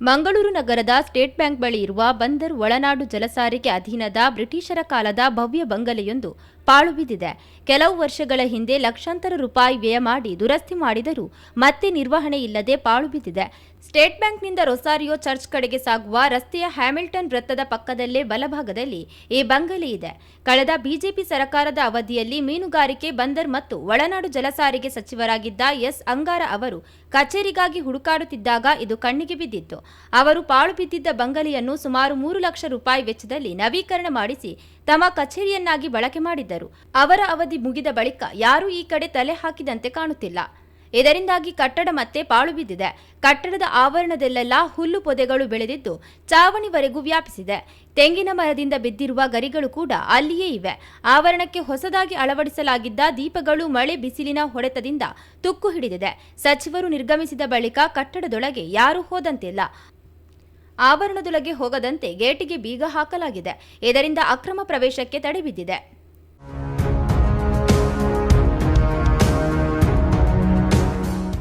ಮಂಗಳೂರು ನಗರದ state bank ಬಳಿ ಇರುವ ಬಂದರ್ ಒಳನಾಡು ಜಲಸಾರಿಗೆ ಅಧೀನದ ಬ್ರಿಟಿಷರ ಕಾಲದ ಭವ್ಯ ಬಂಗಲೆಯೊಂದು ಪಾಳು ಬಿದ್ದಿದೆ. ಕೆಲವು ವರ್ಷಗಳ ಹಿಂದೆ ಲಕ್ಷಾಂತರ ರೂಪಾಯಿ ವ್ಯಯ ಮಾಡಿ ದುರಸ್ತಿ ಮಾಡಿದರೂ ಮತ್ತೆ ನಿರ್ವಹಣೆ ಇಲ್ಲದೆ ಪಾಳು ಬಿದ್ದಿದೆ. ಸ್ಟೇಟ್ ಬ್ಯಾಂಕ್ನಿಂದ ರೊಸಾರಿಯೋ ಚರ್ಚ್ ಕಡೆಗೆ ಸಾಗುವ ರಸ್ತೆಯ ಹ್ಯಾಮಿಲ್ಟನ್ ವೃತ್ತದ ಪಕ್ಕದಲ್ಲೇ ಬಲಭಾಗದಲ್ಲಿ ಈ ಬಂಗಲೆ ಇದೆ. ಕಳೆದ ಬಿಜೆಪಿ ಸರ್ಕಾರದ ಅವಧಿಯಲ್ಲಿ ಮೀನುಗಾರಿಕೆ ಬಂದರ್ ಮತ್ತು ಒಳನಾಡು ಜಲಸಾರಿಗೆ ಸಚಿವರಾಗಿದ್ದ ಎಸ್. ಅಂಗಾರ ಅವರು ಕಚೇರಿಗಾಗಿ ಹುಡುಕಾಡುತ್ತಿದ್ದಾಗ ಇದು ಕಣ್ಣಿಗೆ ಬಿದ್ದಿತ್ತು. ಅವರು ಪಾಳು ಬಿದ್ದಿದ್ದ ಬಂಗಲೆಯನ್ನು ಸುಮಾರು ಮೂರು ಲಕ್ಷ ರೂಪಾಯಿ ವೆಚ್ಚದಲ್ಲಿ ನವೀಕರಣ ಮಾಡಿಸಿ ತಮ್ಮ ಕಚೇರಿಯನ್ನಾಗಿ ಬಳಕೆ ಮಾಡಿದ್ದರು. ಅವರ ಅವಧಿ ಮುಗಿದ ಬಳಿಕ ಯಾರೂ ಈ ಕಡೆ ತಲೆ ಹಾಕಿದಂತೆ ಕಾಣುತ್ತಿಲ್ಲ. ಇದರಿಂದಾಗಿ ಕಟ್ಟಡ ಮತ್ತೆ ಪಾಳು ಬಿದ್ದಿದೆ. ಕಟ್ಟಡದ ಆವರಣದಲ್ಲೆಲ್ಲ ಹುಲ್ಲು ಪೊದೆಗಳು ಬೆಳೆದಿದ್ದು ಚಾವಣಿವರೆಗೂ ವ್ಯಾಪಿಸಿದೆ. ತೆಂಗಿನ ಮರದಿಂದ ಬಿದ್ದಿರುವ ಗರಿಗಳು ಕೂಡ ಅಲ್ಲಿಯೇ ಇವೆ. ಆವರಣಕ್ಕೆ ಹೊಸದಾಗಿ ಅಳವಡಿಸಲಾಗಿದ್ದ ದೀಪಗಳು ಮಳೆ ಬಿಸಿಲಿನ ಹೊಡೆತದಿಂದ ತುಕ್ಕು ಹಿಡಿದಿದೆ. ಸಚಿವರು ನಿರ್ಗಮಿಸಿದ ಬಳಿಕ ಕಟ್ಟಡದೊಳಗೆ ಯಾರೂ ಹೋದಂತಿಲ್ಲ. ಆವರಣದೊಳಗೆ ಹೋಗದಂತೆ ಗೇಟಿಗೆ ಬೀಗ ಹಾಕಲಾಗಿದೆ. ಇದರಿಂದ ಅಕ್ರಮ ಪ್ರವೇಶಕ್ಕೆ ತಡೆ ಬಿದ್ದಿದೆ.